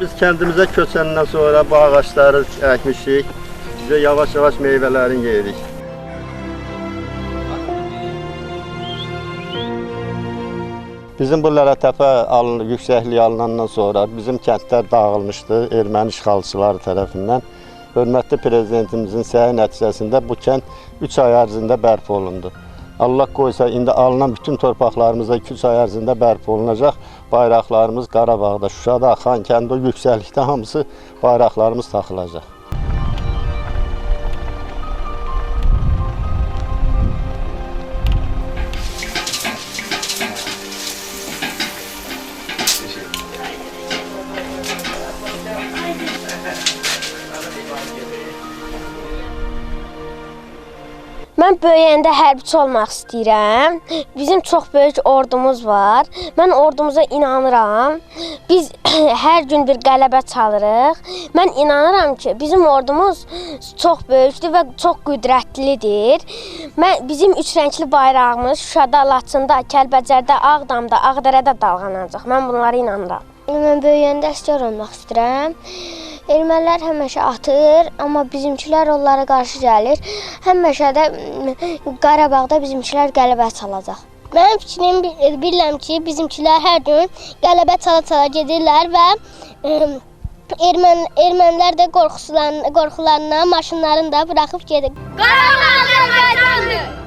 Biz kendimize köçəndən sonra bu ağaçları əkmişik. Bizə yavaş-yavaş meyvələrini yeyirik. Bizim bu Lələtəpə yüksəkliyi alınandan sonra bizim kəndlər dağılmışdı erməni işğalçıları tərəfindən. Hörmətli prezidentimizin səyi nəticəsində bu kənd 3 ay ərzində bərpa olundu. Allah qoysa indi alınan bütün torpaqlarımızda 2-3 ay ərzində bərpa olunacaq. Bayraqlarımız Qarabağda, Şuşada, Xankəndi o yüksəklikdə hamısı bayraqlarımız taxılacaq. Mən böyüyəndə hərbiçi olmaq istəyirəm. Bizim çox böyük ordumuz var. Mən ordumuza inanıram. Biz hər gün bir qələbə çalırıq. Mən inanıram ki, bizim ordumuz çox böyükdür və çox qüdrətlidir. Mən bizim üç rəngli bayrağımız Şuşada, Laçında, Kəlbəcərdə, Ağdamda, Ağdərədə dalğalanacaq. Mən bunlara inanıram. Mən böyüyəndə əsgər olmaq istəyirəm. Ermənilər həmişə atır, amma bizimkilər onlara qarşı gəlir. Həmişə də m, Qarabağda bizimkilər qələbə çalacaq. Mənim fikrim bi- bilirəm ki, bizimkilər hər gün qələbə çala-çala gedirlər və ə, ermən ermənilər də qorxusundan qorxularından maşınlarını da buraxıb gedir. Qarabağ Azərbaycan!